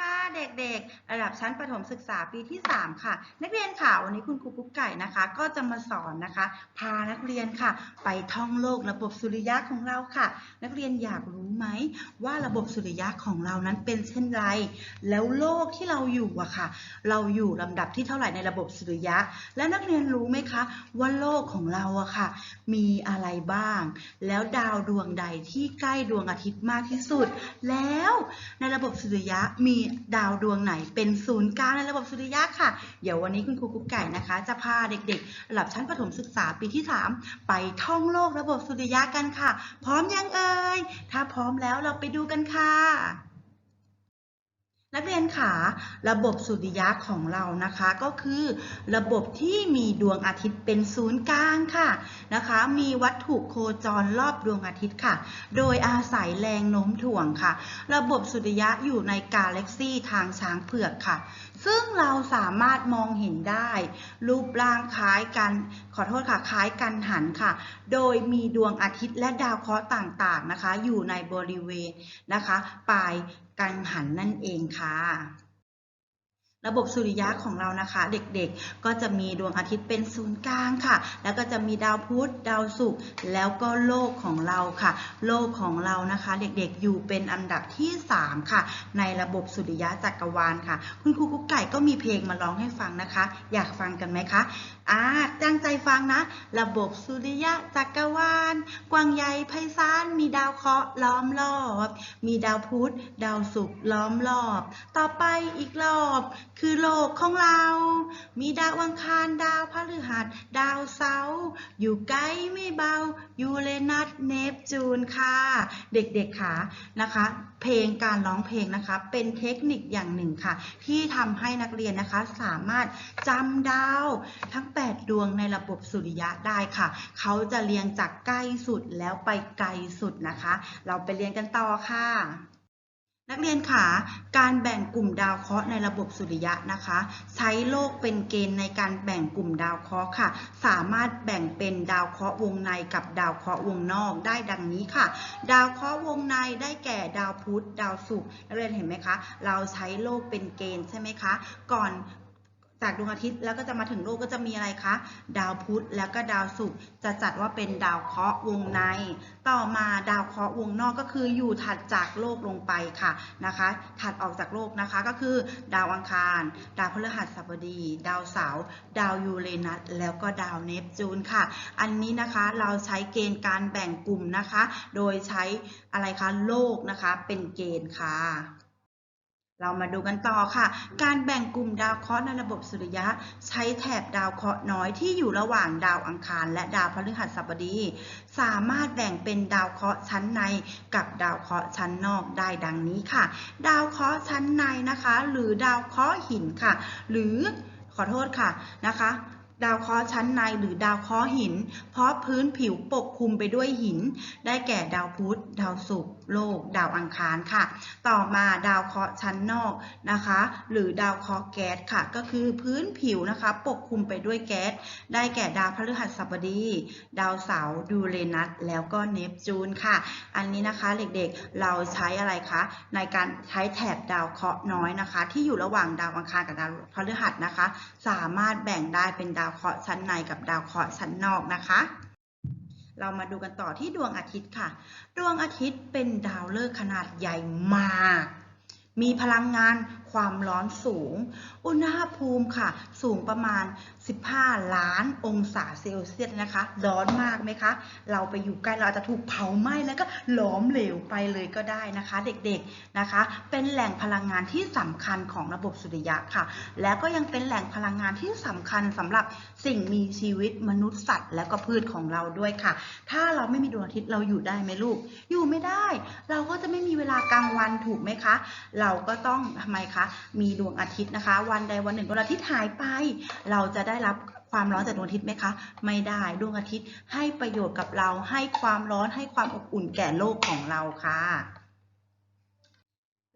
ค่ะเด็กๆ ระดับชั้นประถมศึกษาปีที่ 3 ค่ะ นักเรียนค่ะ วันนี้คุณครูกุ๊กไก่นะคะ ก็จะมาสอนนะคะ พานักเรียนค่ะ ไปท่องโลกระบบสุริยะของเราค่ะ นักเรียนอยากรู้ไหมว่าระบบสุริยะของเรานั้นเป็นเช่นไร แล้วโลกที่เราอยู่อะค่ะ เราอยู่ลำดับที่เท่าไหร่ในระบบสุริยะ และนักเรียนรู้ไหมคะ ว่าโลกของเราอะค่ะ มีอะไรบ้าง แล้วดาวดวงใดที่ใกล้ดวงอาทิตย์มากที่สุด แล้วในระบบสุริยะมีดาวดวงไหนเป็นศูนย์กลางในระบบสุริยะค่ะ เดี๋ยววันนี้คุณครูกุ๊กไก่นะคะ จะพาเด็กๆระดับชั้นประถมศึกษาปีที่ 3 ไปท่องโลกระบบสุริยะกันค่ะ พร้อมยังเอ่ย ถ้าพร้อมแล้วเราไปดูกันค่ะ นักเรียนขาระบบสุริยะของเรานะคะก็คือระบบที่มีดวงอาทิตย์เป็นศูนย์กลางค่ะนะคะ มีวัตถุโคจรรอบดวงอาทิตย์ค่ะ โดยอาศัยแรงโน้มถ่วงค่ะ ระบบสุริยะอยู่ในกาแล็กซี่ทางช้างเผือกค่ะ ซึ่งเราสามารถมองเห็นได้ รูปร่างคล้ายกัน ขอโทษค่ะคล้ายกันหันค่ะ โดยมีดวงอาทิตย์และดาวเคราะห์ต่างๆนะคะ อยู่ในบริเวณนะคะ ปลายกังหันนั่นเองค่ะ ระบบสุริยะของเรานะคะ เด็กๆ ก็จะมีดวงอาทิตย์เป็นศูนย์กลางค่ะ แล้วก็จะมีดาวพุธดาวศุกร์แล้วก็โลกของเราค่ะ โลกของเรานะคะ เด็กๆอยู่เป็นอันดับที่ 3 ค่ะ ในระบบสุริยะจักรวาลค่ะ คุณครูกุ๊กไก่ก็มีเพลงมาร้องให้ฟังนะคะ อยากฟังกันไหมคะ อ่าตั้งใจฟังนะ ระบบสุริยะจักรวาล กว้างใหญ่ไพศาล มีดาวเคราะห์ล้อมรอบ มีดาวพุธ ดาวศุกร์ล้อมรอบ ต่อไปอีกรอบ คือโลกของเรา มีดาวอังคาร ดาวพฤหัส ดาวเสาร์อยู่ไกลไม่เบา ยูเรนัส เนปจูนค่ะ เด็กๆค่ะนะคะ เพลงการร้องเพลงนะคะ เป็นเทคนิคอย่างหนึ่งค่ะ ที่ทำให้นักเรียนนะคะสามารถจำดาวทั้ง8ดวงในระบบสุริยะได้ค่ะ เขาจะเรียงจากใกล้สุดแล้วไปไกลสุดนะคะ เราไปเรียนกันต่อค่ะนักเรียนค่ะ การแบ่งกลุ่มดาวเคราะห์ในระบบสุริยะนะคะ ใช้โลกเป็นเกณฑ์ในการแบ่งกลุ่มดาวเคราะห์ค่ะ สามารถแบ่งเป็นดาวเคราะห์วงในกับดาวเคราะห์วงนอกได้ดังนี้ค่ะ ดาวเคราะห์วงในได้แก่ดาวพุธดาวศุกร์นักเรียนเห็นไหมคะ เราใช้โลกเป็นเกณฑ์ใช่ไหมคะ ก่อน จากดวงอาทิตย์แล้วก็จะมาถึงโลกก็จะมีอะไรคะ ดาวพุธแล้วก็ดาวศุกร์จะจัดว่าเป็นดาวเคราะห์วงใน ต่อมาดาวเคราะห์วงนอกก็คืออยู่ถัดจากโลกลงไปค่ะนะคะ ถัดออกจากโลกนะคะก็คือ ดาวอังคาร ดาวพฤหัสบดี ดาวเสาร์ดาวยูเรนัสแล้วก็ดาวเนปจูนค่ะ อันนี้นะคะเราใช้เกณฑ์การแบ่งกลุ่มนะคะ โดยใช้อะไรคะโลกนะคะเป็นเกณฑ์ค่ะ เรามาดูกันต่อค่ะ การแบ่งกลุ่มดาวเคราะห์ในระบบสุริยะ ใช้แถบดาวเคราะห์น้อยที่อยู่ระหว่างดาวอังคาร และดาวพฤหัสบดี สามารถแบ่งเป็นดาวเคราะห์ชั้นในกับดาวเคราะห์ชั้นนอกได้ดังนี้ค่ะ ดาวเคราะห์ชั้นในนะคะ หรือดาวเคราะห์หินค่ะ หรือขอโทษค่ะนะคะ ดาวเคราะห์ชั้นในหรือดาวเคราะห์หิน เพราะพื้นผิวปกคลุมไปด้วยหิน ได้แก่ดาวพุธ ดาวศุกร์ โลก ดาวอังคารค่ะ ต่อมาดาวเคราะห์ชั้นนอกนะคะ หรือดาวเคราะห์แก๊สค่ะ ก็คือพื้นผิวนะคะ ปกคลุมไปด้วยแก๊ส ได้แก่ดาวพฤหัสบดี ดาวเสาร์ยูเรนัส แล้วก็เนปจูนค่ะ อันนี้นะคะเด็กๆ เราใช้อะไรคะในการใช้แถบดาวเคราะห์น้อยนะคะ ที่อยู่ระหว่างดาวอังคารกับดาวพฤหัสนะคะ สามารถแบ่งได้เป็นดาววเคราะห์ชั้นในกับดาวเคราะห์ชั้นนอกนะคะ เรามาดูกันต่อที่ดวงอาทิตย์ค่ะ ดวงอาทิตย์เป็นดาวฤกษ์ขนาดใหญ่มาก มีพลังงาน ความร้อนสูง อุณหภูมิค่ะ สูงประมาณ 15 ล้านองศาเซลเซียสนะคะ ร้อนมากไหมคะ เราไปอยู่ใกล้เราอาจจะถูกเผาไหม้แล้วก็หลอมเหลวไปเลยก็ได้นะคะ เด็กๆนะคะ เป็นแหล่งพลังงานที่สำคัญของระบบสุริยะค่ะ แล้วก็ยังเป็นแหล่งพลังงานที่สำคัญสำหรับสิ่งมีชีวิตมนุษย์สัตว์ และก็พืชของเราด้วยค่ะ ถ้าเราไม่มีดวงอาทิตย์เราอยู่ได้ไหมลูก อยู่ไม่ได้ เราก็จะไม่มีเวลากลางวันถูกไหมคะ เราก็ต้องทำไมคะมีดวงอาทิตย์นะคะ วันใดวันหนึ่งดวงอาทิตย์หายไป เราจะได้รับความร้อนจากดวงอาทิตย์ไหมคะ ไม่ได้ดวงอาทิตย์ให้ประโยชน์กับเราให้ความร้อนให้ความอบอุ่นแก่โลกของเราค่ะ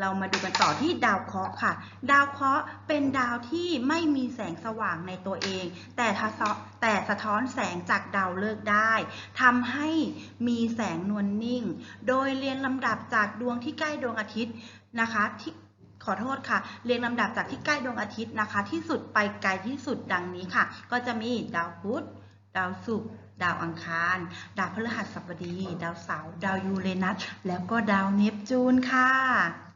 เรามาดูกันต่อที่ดาวเคราะห์ค่ะ ดาวเคราะห์เป็นดาวที่ไม่มีแสงสว่างในตัวเอง แต่ทะแต่สะท้อนแสงจากดาวฤกษ์ได้ทำให้มีแสงนวลนิ่ง โดยเรียงลำดับจากดวงที่ใกล้ดวงอาทิตย์นะคะที่ ขอโทษค่ะ เรียงลำดับจากที่ใกล้ดวงอาทิตย์นะคะ ที่สุดไปไกลที่สุดดังนี้ค่ะ ก็จะมีดาวพุธ ดาวศุกร์ ดาวอังคาร ดาวพฤหัสบดี ดาวเสาร์ ดาวยูเรนัส แล้วก็ดาวเนปจูนค่ะ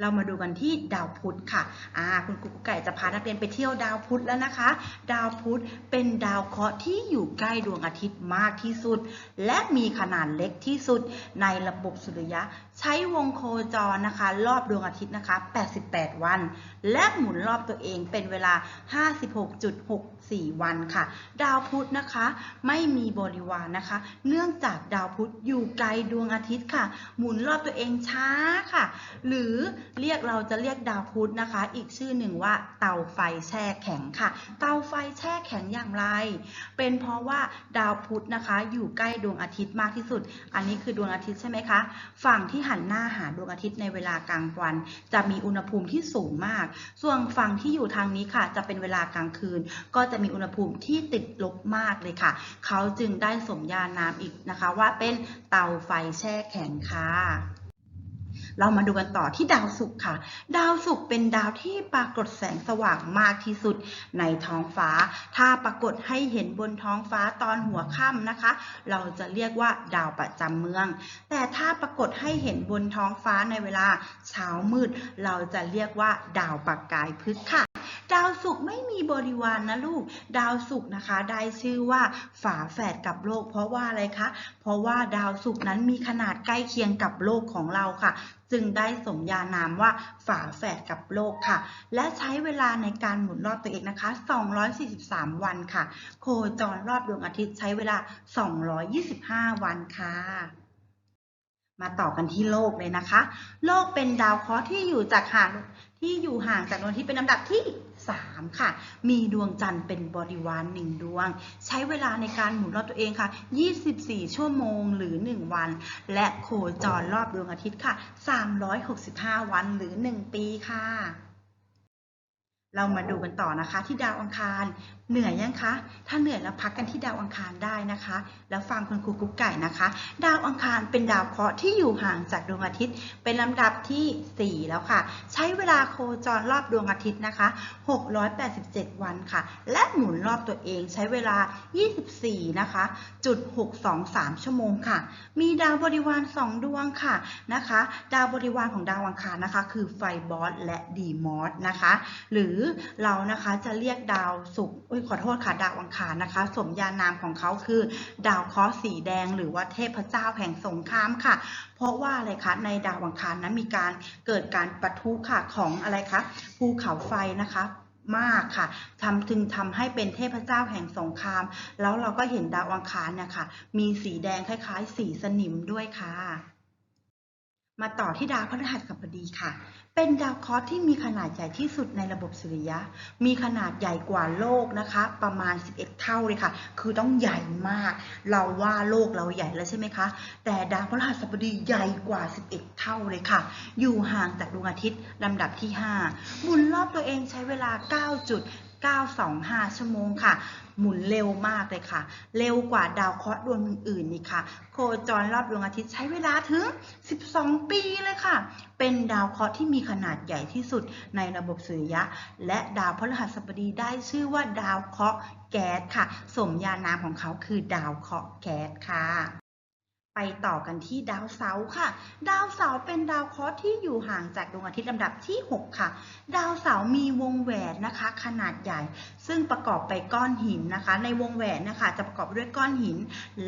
เรามาดูกันที่ดาวพุธค่ะอ่าคุณกุ๊กไก่จะพานักเรียนไปเที่ยวดาวพุธแล้วนะคะ ดาวพุธเป็นดาวเคราะห์ที่อยู่ใกล้ดวงอาทิตย์มากที่สุด และมีขนาดเล็กที่สุดในระบบสุริยะ ใช้วงโคจรนะคะ รอบดวงอาทิตย์นะคะ 88 วัน และหมุนรอบตัวเองเป็นเวลา 56.64 วันค่ะ ดาวพุธนะคะไม่มีบริวารนะคะ เนื่องจากดาวพุธอยู่ไกลดวงอาทิตย์ค่ะ หมุนรอบตัวเองช้าค่ะ หรือเรียกเราจะเรียกดาวพุธนะคะ อีกชื่อหนึ่งว่าเตาไฟแช่แข็งค่ะ เตาไฟแช่แข็งอย่างไร เป็นเพราะว่าดาวพุธนะคะ อยู่ใกล้ดวงอาทิตย์มากที่สุด อันนี้คือดวงอาทิตย์ใช่ไหมคะ ฝั่งที่หันหน้าหาดวงอาทิตย์ในเวลากลางวัน จะมีอุณหภูมิที่สูงมาก ส่วนฝั่งที่อยู่ทางนี้ค่ะ จะเป็นเวลากลางคืน ก็จะมีอุณหภูมิที่ติดลบมากเลยค่ะ เขาจึงได้สมญานามอีกนะคะว่าเป็นเตาไฟแช่แข็งค่ะ เรามาดูกันต่อที่ดาวศุกร์ค่ะ ดาวศุกร์เป็นดาวที่ปรากฏแสงสว่างมากที่สุดในท้องฟ้า ถ้าปรากฏให้เห็นบนท้องฟ้าตอนหัวค่ำนะคะ เราจะเรียกว่าดาวประจำเมือง แต่ถ้าปรากฏให้เห็นบนท้องฟ้าในเวลาเช้ามืด เราจะเรียกว่าดาวประกายพฤกษ์ค่ะดาวศุกร์ไม่มีบริวารนนะลูก ดาวศุกร์นะคะ ได้ชื่อว่าฝาแฝดกับโลก เพราะว่าอะไรคะ เพราะว่าดาวศุกร์นั้นมีขนาดใกล้เคียงกับโลกของเราค่ะ จึงได้สมญานามว่าฝาแฝดกับโลกค่ะ และใช้เวลาในการหมุนรอบตัวเองนะคะ 243 วันค่ะ โคจรรอบดวงอาทิตย์ใช้เวลา 225 วันค่ะมาต่อกันที่โลกเลยนะคะ โลกเป็นดาวเคราะห์ที่อยู่จากห่างที่อยู่ห่างจากดวงอาทิตย์เป็นลำดับที่ 3 ค่ะ มีดวงจันทร์เป็นบริวารหนึ่งดวง ใช้เวลาในการหมุนรอบตัวเองค่ะ 24 ชั่วโมงหรือ 1 วัน และโคจรรอบดวงอาทิตย์ค่ะ 365 วันหรือ 1 ปีค่ะเรามาดูกันต่อนะคะที่ดาวอังคาร เหนื่อยยังคะ ถ้าเหนื่อยแล้วพักกันที่ดาวอังคารได้นะคะ แล้วฟังคุณครูกุ๊กไก่นะคะ ดาวอังคารเป็นดาวเคราะห์ที่อยู่ห่างจากดวงอาทิตย์ เป็นลำดับทีสี่ 4 แล้วค่ะ ใช้เวลาโคจรรอบดวงอาทิตย์นะคะ 687 วันค่ะ และหมุนรอบตัวเองใช้เวลา 24 นะคะ จุด 623 ชั่วโมงค่ะ มีดาวบริวาร 2 ดวงค่ะนะคะ ดาวบริวารของดาวอังคารนะคะ คือไฟบอสและดีมอสนะคะ หรือเรานะคะจะเรียกดาวศุกร์ยขอโทษค่ะดาวอังคารนะคะ สมญานามของเขาคือ ดาวเคราะห์สีแดง หรือว่าเทพเจ้าแห่งสงครามค่ะ เพราะว่าอะไรคะในดาวอังคารนั้นมีการเกิดการปะทุค่ะของอะไรคะภูเขาไฟนะคะมากค่ะทำจึงทำให้เป็นเทพเจ้าแห่งสงคราม แล้วเราก็เห็นดาวอังคารเนี่ยค่ะ มีสีแดงคล้ายๆ สีสนิมด้วยค่ะ มาต่อที่ดาวพฤหัสบดีค่ะ เป็นดาวเคราะห์ที่มีขนาดใหญ่ที่สุดในระบบสุริยะ มีขนาดใหญ่กว่าโลกนะคะ ประมาณ 11 เท่าเลยค่ะ คือต้องใหญ่มาก เราว่าโลกเราใหญ่แล้วใช่ไหมคะ แต่ดาวพฤหัสบดีใหญ่กว่า 11 เท่าเลยค่ะ อยู่ห่างจากดวงอาทิตย์ลำดับที่ 5 หมุนรอบตัวเองใช้เวลา 925 ชั่วโมงค่ะ หมุนเร็วมากเลยค่ะ เร็วกว่าดาวเคราะห์ดวงอื่นๆนี่ค่ะ โคจรรอบดวงอาทิตย์ใช้เวลาถึง 12 ปีเลยค่ะ เป็นดาวเคราะห์ที่มีขนาดใหญ่ที่สุดในระบบสุริยะ และดาวพฤหัสบดีได้ชื่อว่าดาวเคราะห์แก๊สค่ะ สมญานามของเขาคือดาวเคราะห์แก๊สค่ะ ไปต่อกันที่ดาวเสาร์ค่ะ ดาวเสาร์เป็นดาวเคราะห์ที่อยู่ห่างจากดวงอาทิตย์ลำดับที่ 6 ค่ะ ดาวเสาร์มีวงแหวนนะคะ ขนาดใหญ่ ซึ่งประกอบไปก้อนหินนะคะ ในวงแหวนนะคะจะประกอบด้วยก้อนหิน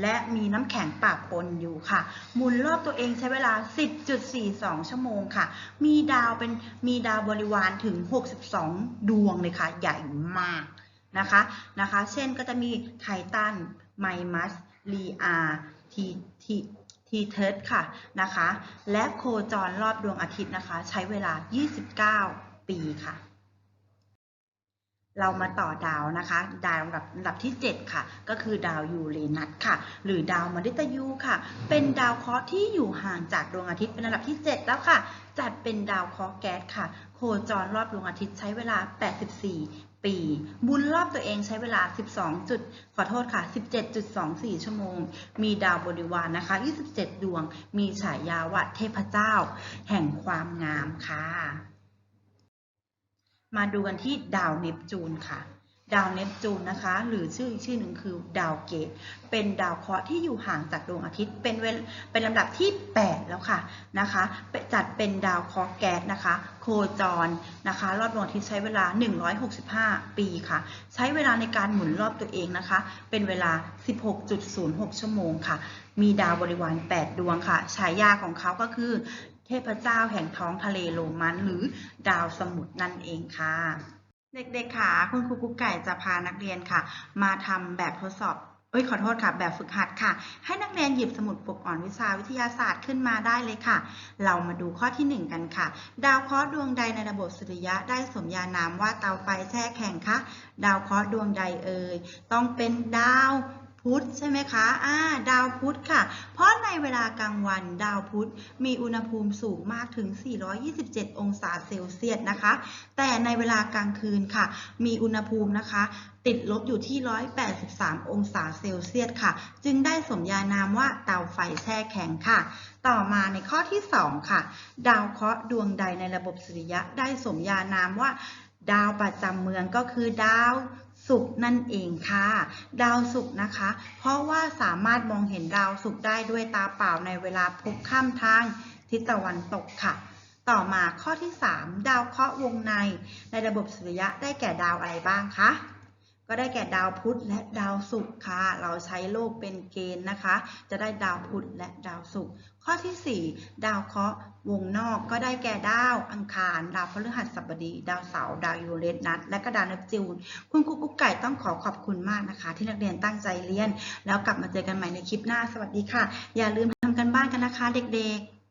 และมีน้ำแข็งปะปนอยู่ค่ะ หมุนรอบตัวเองใช้เวลา 10.42 ชั่วโมงค่ะ มีดาวเป็นมีดาวบริวารถึง 62 ดวงเลยค่ะ ใหญ่มาก นะคะนะคะ เช่นก็จะมีไททันไมมัสลีอาทีทีทีเทิร์ดค่ะนะคะ และโคจรรอบดวงอาทิตย์นะคะ ใช้เวลา 29 ปีค่ะ เรามาต่อดาวนะคะ ดาวลำดับลำดับที่ 7 ค่ะ ก็คือดาวยูเรนัสค่ะ หรือดาวมฤตยูค่ะ เป็นดาวเคราะห์ที่อยู่ห่างจากดวงอาทิตย์เป็นลำดับที่ 7 แล้วค่ะ จัดเป็นดาวเคราะห์แก๊สค่ะ โคจรรอบดวงอาทิตย์ใช้เวลา 84 ปี บุญรอบตัวเองใช้เวลา 12 จุด ขอโทษค่ะ 17.24 ชั่วโมง มีดาวบริวารนนะคะ 27 ดวง มีฉายาว่าเทพเจ้า แห่งความงามค่ะ มาดูกันที่ดาวเนปจูนค่ะ ดาวเนปจูนนะคะ หรือชื่ออีกชื่อหนึ่งคือดาวเกต เป็นดาวเคราะห์ที่อยู่ห่างจากดวงอาทิตย์ เป็นเวลเป็นลำดับที่ 8 แล้วค่ะนะคะจัดเป็นดาวเคราะห์แก๊สนะคะ โคจรนะคะ รอบดวงอาทิตย์ใช้เวลา 165 ปีค่ะ ใช้เวลาในการหมุนรอบตัวเองนะคะ เป็นเวลา 16.06 ชั่วโมงค่ะ มีดาวบริวาร 8 ดวงค่ะ ฉายาของเขาก็คือ เทพเจ้าแห่งท้องทะเลโรมันหรือดาวสมุทรนั่นเองค่ะ เด็กๆค่ะคุณครูกุ๊กไก่จะพานักเรียนค่ะ มาทำแบบทดสอบ เอ้ยขอโทษค่ะ แบบฝึกหัดค่ะ ให้นักเรียนหยิบสมุดปกอ่อนวิชาวิทยาศาสตร์ขึ้นมาได้เลยค่ะ เรามาดูข้อที่ 1 กันค่ะ ดาวเคราะห์ดวงใดในระบบสุริยะได้สมญานามว่าเตาไฟแช่แข็งคะ ดาวเคราะห์ดวงใดเอ่ย ต้องเป็นดาว พุธใช่ไหมคะอ่าดาวพุธค่ะ เพราะในเวลากลางวันดาวพุธมีอุณหภูมิสูงมากถึง 427 องศาเซลเซียสนะคะ แต่ในเวลากลางคืนค่ะ มีอุณหภูมินะคะ ติดลบอยู่ที่ 183 องศาเซลเซียสค่ะ จึงได้สมญานามว่าเตาไฟแช่แข็งค่ะ ต่อมาในข้อที่ 2 ค่ะ ดาวเคราะห์ดวงใดในระบบสุริยะได้สมญานามว่าดาวประจำเมืองก็คือดาว ศุกร์นั่นเองค่ะ ดาวศุกร์นะคะ เพราะว่าสามารถมองเห็นดาวศุกร์ได้ด้วยตาเปล่าในเวลาพบข้ามทางทิศตะวันตกค่ะ ต่อมาข้อที่ 3 ดาวเคราะห์วงใน ในระบบสุริยะได้แก่ดาวอะไรบ้างคะ ก็ได้แก่ดาวพุธและดาวศุกร์ค่ะ เราใช้โลกเป็นเกณฑ์นะคะ จะได้ดาวพุธและดาวศุกร์ข้อที่ 4 ดาวเคราะห์วงนอกก็ได้แก่ดาวอังคาร ดาวพฤหัสบดี ดาวเสาร์ดาวยูเรนัสและก็ดาวเนปจูน คุณครูกุ๊กไก่ต้องขอขอบคุณมากนะคะ ที่นักเรียนตั้งใจเรียน แล้วกลับมาเจอกันใหม่ในคลิปหน้าสวัสดีค่ะ อย่าลืมทำกันบ้านกันนะคะเด็กๆ